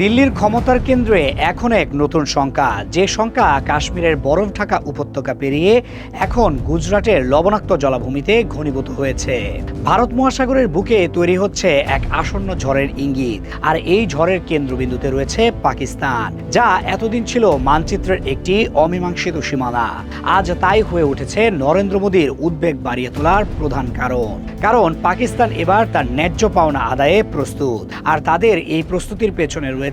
দিল্লির ক্ষমতার কেন্দ্রে এখন এক নতুন শঙ্কা। যে শঙ্কা কাশ্মীরের বরফ ঢাকা উপত্যকা পেরিয়ে এখন গুজরাটের লবণাক্ত জলাভূমিতে ঘনীভূত হয়েছে। ভারত মহাসাগরের বুকে তৈরি হচ্ছে এক আসন্ন ঝড়ের ইঙ্গিত, আর এই ঝড়ের কেন্দ্রবিন্দুতে রয়েছে পাকিস্তান, যা এতদিন ছিল মানচিত্রের একটি অমীমাংসিত সীমানা। আজ তাই হয়ে উঠেছে নরেন্দ্র মোদীর উদ্বেগ বাড়িয়ে তোলার প্রধান কারণ। কারণ পাকিস্তান এবার তার ন্যায্য পাওনা আদায়ে প্রস্তুত, আর তাদের এই প্রস্তুতির পেছনে রয়েছে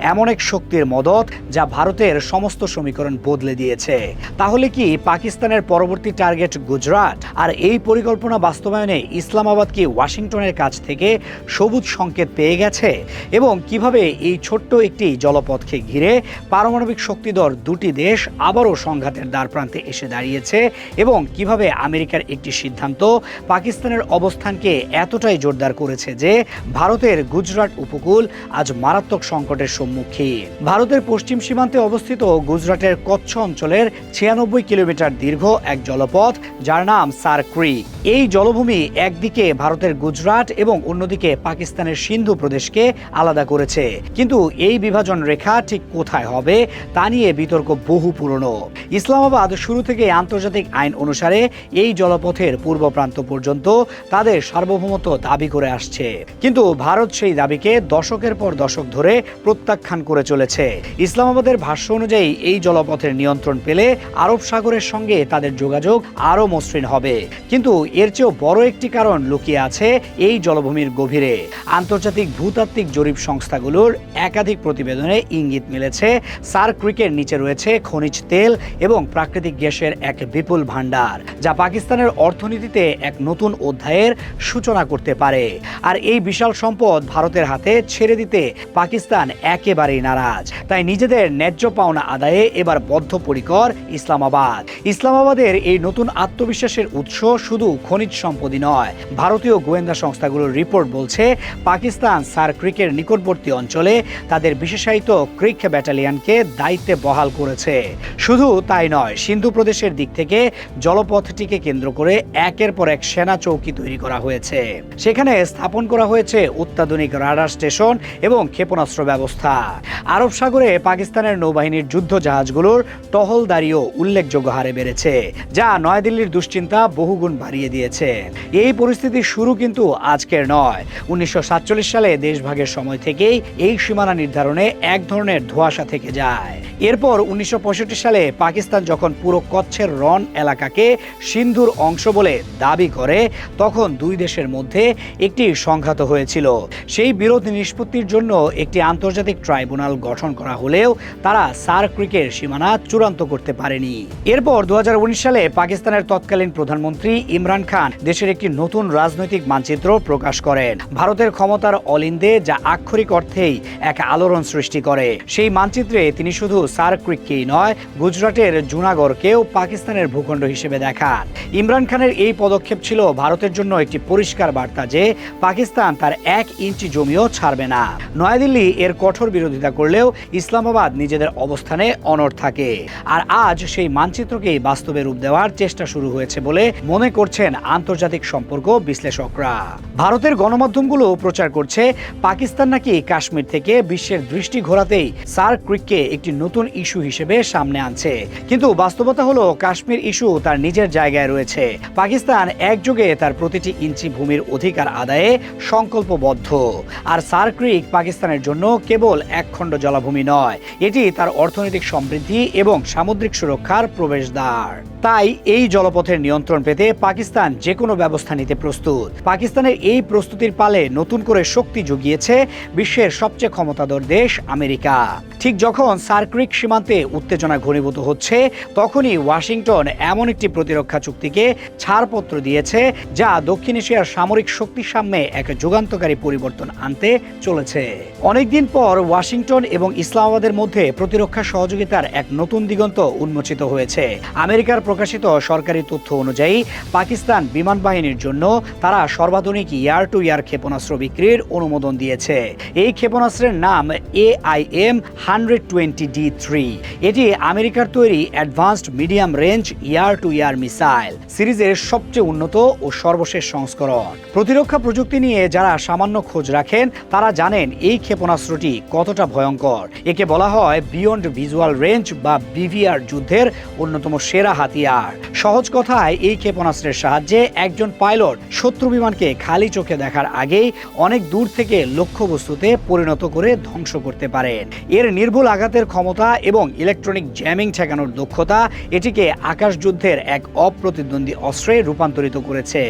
এমন এক শক্তির মদত যা ভারতের সমস্ত সমীকরণ বদলে দিয়েছে। তাহলে কি পাকিস্তানের পরবর্তী টার্গেট গুজরাট? আর এই পরিকল্পনা বাস্তবায়নে ইসলামাবাদ কি ওয়াশিংটনের কাছ থেকে সবুজ সংকেত পেয়ে গেছে? এবং কীভাবে এই ছোট্ট একটি জলপথকে ঘিরে পারমাণবিক শক্তিধর দুটি দেশ আবারও সংঘাতের দ্বারপ্রান্তে এসে দাঁড়িয়েছে? এবং কীভাবে আমেরিকার একটি সিদ্ধান্ত পাকিস্তানের অবস্থানকে এতটাই জোরদার করেছে যে ভারতের গুজরাট উপকূল আজ মারাত্মক সংকটের সম্মুখীন। ভারতের পশ্চিম সীমান্তে অবস্থিত গুজরাটের কচ্ছ অঞ্চলের ছিয়ানব্বই কিলোমিটার দীর্ঘ এক জলপথ, যার নাম সার ক্রিক। এই জলভূমি একদিকে ভারতের গুজরাট এবং অন্যদিকে পাকিস্তানের সিন্ধু প্রদেশকে আলাদা করেছে। কিন্তু এই বিভাজন রেখা ঠিক কোথায় হবে, তা নিয়ে বিতর্ক বহু পুরনো। ইসলামাবাদ শুরু থেকে আন্তর্জাতিক আইন অনুসারে এই জলপথের পূর্ব প্রান্ত পর্যন্ত তাদের সার্বভৌমত্ব দাবি করে আসছে। কিন্তু ভারত সেই দাবিকে দশকের পর দশক ধরে প্রত্যাখ্যান করে চলেছে। ইসলামাবাদের ভাষ্য অনুযায়ী এই জলপথের নিয়ন্ত্রণ পেলে আরব সাগরের সঙ্গে তাদের যোগাযোগ আরও মসৃণ হবে। কিন্তু এর চেয়েও বড় একটি কারণ লুকিয়ে আছে এই জলভূমির গভীরে। আন্তর্জাতিক ভূতাত্ত্বিক জরিপ সংস্থাগুলোর একাধিক প্রতিবেদনে ইঙ্গিত মিলেছে, সার ক্রিকের নিচে রয়েছে খনিজ তেল এবং প্রাকৃতিক গ্যাসের এক বিপুল ভাণ্ডার, যা পাকিস্তানের অর্থনীতিতে এক নতুন অধ্যায়ের সূচনা করতে পারে। আর এই বিশাল সম্পদ ভারতের হাতে ছেড়ে দিতে পাকিস্তান একেবারেই নারাজ। তাই নিজেদের ন্যায্য পাওনা আদায়ে এবার বদ্ধপরিকর ইসলামাবাদ। ইসলামাবাদের এই নতুন আত্মবিশ্বাসের উৎস শুধু খনিজ সম্পদই নয়। ভারতীয় গোয়েন্দা সংস্থাগুলোর রিপোর্ট বলছে, পাকিস্তান সার ক্রিকের নিকটবর্তী অঞ্চলে তাদের বিশেষায়িত ক্রিক ব্যাটালিয়নকে দায়িত্বে বহাল করেছে। শুধু তাই নয়, সিন্ধু প্রদেশের দিক থেকে জলপথটিকে কেন্দ্র করে একের পর এক সেনা চৌকি তৈরি করা হয়েছে। সেখানে স্থাপন করা হয়েছে অত্যাধুনিক রাডার স্টেশন এবং ক্ষেপণাস্ত্র ব্যবস্থা আরব সাগরে পাকিস্তানের নৌবাহিনীর যুদ্ধ জাহাজগুলোর টহলদারিও উল্লেখযোগ্য হারে বেড়েছে, যা নয়াদিল্লির দুশ্চিন্তা বহুগুণ বাড়িয়ে দিয়েছে। এই পরিস্থিতির শুরু কিন্তু আজকের নয়। উনিশশো সালে দেশভাগের সময় থেকেই এই সীমানা নির্ধারণে এক ধরনের ধোঁয়াশা থেকে যায়। এরপর উনিশশো পঁয়ষট্টি সালে পাকিস্তান যখন পুরো কচ্ছের রন এলাকাকে সিন্ধুর অংশ বলে দাবি করে, তখন দুই দেশের মধ্যে একটি সংঘাত হয়েছিল। সেই বিরোধ নিষ্পত্তির জন্য একটি আন্তর্জাতিক ট্রাইব্যুনাল গঠন করা হলেও তারা সার ক্রিকের সীমানা চূড়ান্ত করতে পারেনি। এরপর দু সালে পাকিস্তানের তৎকালীন প্রধানমন্ত্রী ইমরান খান দেশের একটি নতুন রাজনৈতিক মানচিত্র প্রকাশ করেন। ভারতের ক্ষমতার অলিন্দে যা আক্ষরিক অর্থেই এক আলোড়ন সৃষ্টি করে। সেই মানচিত্রে তিনি শুধু সার ক্রিককেই নয়, গুজরাটের জুনাগড়কেও পাকিস্তানের ভূখণ্ড হিসেবে দেখান। ইমরান খানের এই পদক্ষেপ ছিল ভারতের জন্য একটি পরিষ্কার বার্তা যে, পাকিস্তান তার এক ইঞ্চি জমিও ছাড়বে না। নয়াদিল্লি এর কঠোর বিরোধিতা করলেও ইসলামাবাদ নিজেদের অবস্থানে অনড় থাকে। আর আজ সেই মানচিত্রকেই বাস্তবে রূপ দেওয়ার চেষ্টা শুরু হয়েছে বলে মনে করছেন আন্তর্জাতিক সম্পর্ক বিশ্লেষকরা। ভারতের গণমাধ্যমগুলো প্রচার করছে, পাকিস্তান নাকি কাশ্মীর থেকে বিশ্বের দৃষ্টি ঘোরাতেই সার ক্রিককে একটি নতুন ইস্যু হিসেবে সামনে আনছে। কিন্তু বাস্তবতা হলো, কাশ্মীর ইস্যু তার নিজের জায়গায় রয়েছে। পাকিস্তান একযোগে তার প্রতিটি ইঞ্চি ভূমির অধিকার আদায়ে সংকল্পবদ্ধ। আর সার ক্রিক পাকিস্তানের জন্য কেবল একখণ্ড জলাভূমি নয় এটি তার অর্থনৈতিক সমৃদ্ধি এবং সামুদ্রিক সুরক্ষার প্রবেশদ্বার। তাই এই জলপথের নিয়ন্ত্রণ পেতে পাকিস্তান যে কোনো ব্যবস্থা নিতে প্রস্তুত। পাকিস্তানের এই প্রস্তুতির পালে নতুন করে শক্তি জুগিয়েছে বিশ্বের সবচেয়ে ক্ষমতাধর দেশ আমেরিকা। ঠিক যখন সার্ক্রিক সীমান্তে উত্তেজনা ঘনীভূত হচ্ছে, তখনই ওয়াশিংটন এমন একটি প্রতিরক্ষা চুক্তিকে ছাড়পত্র দিয়েছে যা দক্ষিণ এশিয়ার সামরিক শক্তির সামনে এক যুগান্তকারী পরিবর্তন আনতে চলেছে। অনেকদিন পর ওয়াশিংটন এবং ইসলামাবাদের মধ্যে প্রতিরক্ষা সহযোগিতার এক নতুন দিগন্ত উন্মোচিত হয়েছে। আমেরিকার প্রকাশিত সরকারি তথ্য অনুযায়ী, পাকিস্তান বিমান বাহিনীর জন্য তারা সর্বাধুনিক ইয়ার টু ইয়ার ক্ষেপণাস্ত্র বিক্রির অনুমোদন দিয়েছে। এই ক্ষেপণাস্ত্রের নাম AIM hundred twenty D three. এটি আমেরিকার তৈরি advanced medium range air to air missile, সিরিজের সবচেয়ে উন্নত ও সর্বশেষ সংস্করণ। প্রতিরক্ষা প্রযুক্তি নিয়ে যারা সামান্য খোঁজ রাখেন, তারা জানেন এই ক্ষেপণাস্ত্রটি কতটা ভয়ঙ্কর। একে বলা হয় বিয়ন্ড ভিজুয়াল রেঞ্জ বা বিভিআর যুদ্ধের অন্যতম সেরা হাতিয়ার। সহজ কথায়, এই ক্ষেপণাস্ত্রের সাহায্যে একজন পাইলট শত্রু বিমানকে খালি চোখে দেখার আগেই অনেক দূর থেকে লক্ষ্যবস্তুতে পরিণত করে ধ্বংস করতে পারেন এর নির্ভুল আঘাতের ক্ষমতা এবং ইলেকট্রনিক জ্যামিং ঠেকানোর দক্ষতা এটিকে আকাশ যুদ্ধের এক অপ্রতিদ্বন্দ্বী অস্ত্রে রূপান্তরিত করেছে।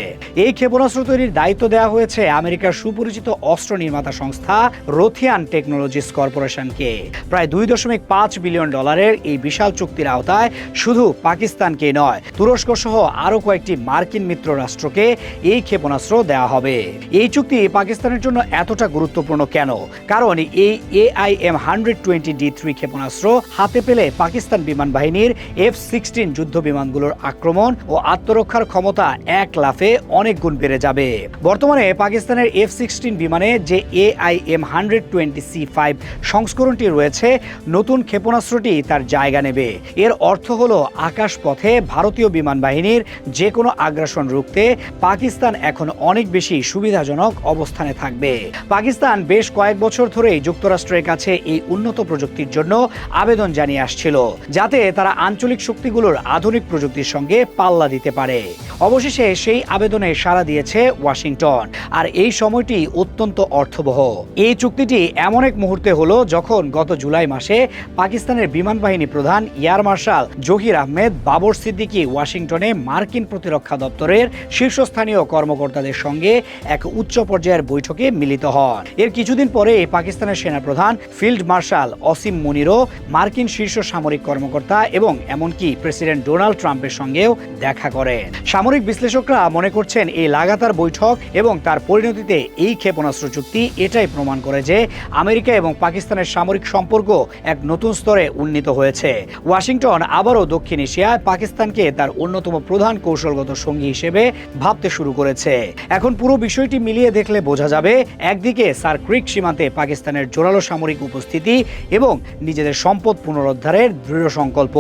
এই ক্ষেপণাস্ত্র তৈরির দায়িত্ব দেওয়া হয়েছে আমেরিকার সুপরিচিত অস্ত্র নির্মাতা সংস্থা রোথিয়ান টেকনোলজিস কর্পোরেশনকে। প্রায় দুই দশমিক পাঁচ বিলিয়ন ডলারের এই বিশাল চুক্তির আওতায় শুধু পাকিস্তানকে নয়। তুরস্ক সহ আরও কয়েকটি মার্কিন মিত্র রাষ্ট্রকে এই ক্ষেপণাস্ত্র দেওয়া হবে। এই চুক্তি পাকিস্তানের জন্য এতটা গুরুত্বপূর্ণ কেন? কারণ এই AIM hundred twenty D three ক্ষেপণাস্ত্র হাতে পেলে পাকিস্তান বিমান বাহিনীর এফ সিক্সটিন যুদ্ধ বিমানগুলোর আক্রমণ ও আত্মরক্ষার ক্ষমতা এক লাফে অনেক গুণ বেড়ে যাবে। বর্তমানে পাকিস্তানের এফ সিক্সটিন বিমানে যে AIM hundred twenty C five সংস্করণটি রয়েছে, নতুন ক্ষেপণাস্ত্রটি তার জায়গা নেবে। এর অর্থ হলো আকাশ পথে ভারতীয় বিমান বাহিনীর যে কোনো আগ্রাসন রুখতে পাকিস্তান এখন অনেক বেশি সুবিধাজনক অবস্থানে থাকবে। পাকিস্তান বেশ কয়েক বছর ধরেই যুক্তরাষ্ট্রের কাছে এই উন্নত প্রযুক্তির জন্য আবেদন জানিয়ে আসছিল, যাতে তারা আঞ্চলিক শক্তিগুলোর আধুনিক প্রযুক্তির সঙ্গে পাল্লা দিতে পারে। অবশেষে সেই আবেদনে সাড়া দিয়েছে ওয়াশিংটন, আর এই সময়টি অত্যন্ত অর্থবহ। এই চুক্তিটি এমন এক মুহূর্তে হলো যখন গত জুলাই মাসে পাকিস্তানের বিমান বাহিনী প্রধান এয়ার মার্শাল জহির আহমেদ বাবর সিদ্দিকী ওয়াশিংটনে মার্কিন প্রতিরক্ষা দপ্তরের শীর্ষস্থানীয় কর্মকর্তাদের সঙ্গে এক উচ্চ পর্যায়ের বৈঠকে মিলিত হন। এর কিছুদিন পরে পাকিস্তানের সেনাপ্রধান, ফিল্ড মার্শাল অসিম মুনিরও মার্কিন শীর্ষ সামরিক কর্মকর্তা এবং এমনকি প্রেসিডেন্ট ডোনাল্ড ট্রাম্পের সঙ্গেও দেখা করেন। সামরিক বিশ্লেষকরা মনে করছেন, এই লাগাতার বৈঠক এবং তার পরিণতিতে এই ক্ষেপণাস্ত্র চুক্তি এটাই প্রমাণ করে যে আমেরিকা এবং পাকিস্তানের সামরিক সম্পর্ক এক নতুন স্তরে উন্নীত হয়েছে। ওয়াশিংটন আবারও দক্ষিণ এশিয়ায় পাকিস্তানকে তার অন্যতম প্রধান কৌশলগত সঙ্গী হিসেবে ভাবতে শুরু করেছে। এখন পুরো বিষয়টি মিলিয়ে দেখলে বোঝা যাবে, একদিকে সার ক্রিক সীমান্তে পাকিস্তানের জোরালো সামরিক উপস্থিতি এবং নিজেদের সম্পদ পুনরুদ্ধারের দৃঢ় সংকল্প।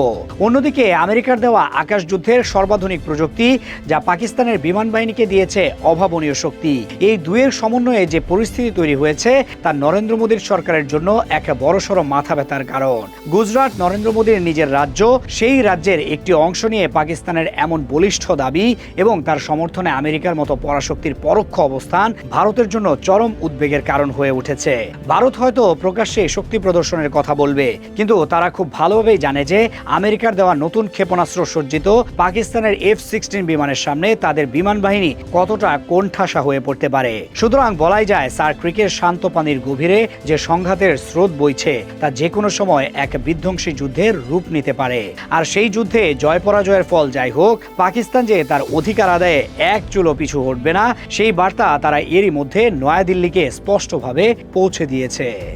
অন্যদিকে আমেরিকার দেওয়া আকাশ যুদ্ধের সর্বাধুনিক প্রযুক্তি যা পাকিস্তানের বিমান বাহিনীকে দিয়েছে অভাবনীয় শক্তি। এই দুয়ের সমন্বয়ে যে পরিস্থিতি তৈরি হয়েছে, তা নরেন্দ্র মোদীর সরকারের জন্য এক বড়সড় মাথা ব্যথার কারণ। গুজরাট নরেন্দ্র মোদীর নিজের রাজ্য, সেই রাজ্যের একটি অংশ নিয়ে পাকিস্তানের এমন বলিষ্ঠ দাবি এবং তার সমর্থনে আমেরিকার মতো পরাশক্তির পরোক্ষ অবস্থান ভারতের জন্য চরম উদ্বেগের কারণ হয়ে উঠেছে। ভারত হয়তো প্রকাশ্যে শক্তি প্রদর্শনের কথা বলবে, কিন্তু তারা খুব ভালোভাবেই জানে যে আমেরিকার দেওয়া নতুন ক্ষেপণাস্ত্র সজ্জিত পাকিস্তানের এফ সিক্সটিন বিমানের সামনে তাদের বিমান বাহিনী কতটা কোণঠাসা হয়ে পড়তে পারে। সুতরাং বলাই যায় সার ক্রিকের শান্ত পানির গভীরে যে সংঘাতের স্রোত বইছে, তা যে কোনো সময় এক বিধ্বংসী যুদ্ধের রূপ নিতে পারে। আর সেই যুদ্ধে জয় পরাজয়ের ফল যাই হোক, পাকিস্তান যে তার অধিকার আদায়ে এক চুলো পিছু হটবে না, সেই বার্তা তারা এরই মধ্যে নয়াদিল্লিকে স্পষ্টভাবে পৌঁছে দিয়েছে।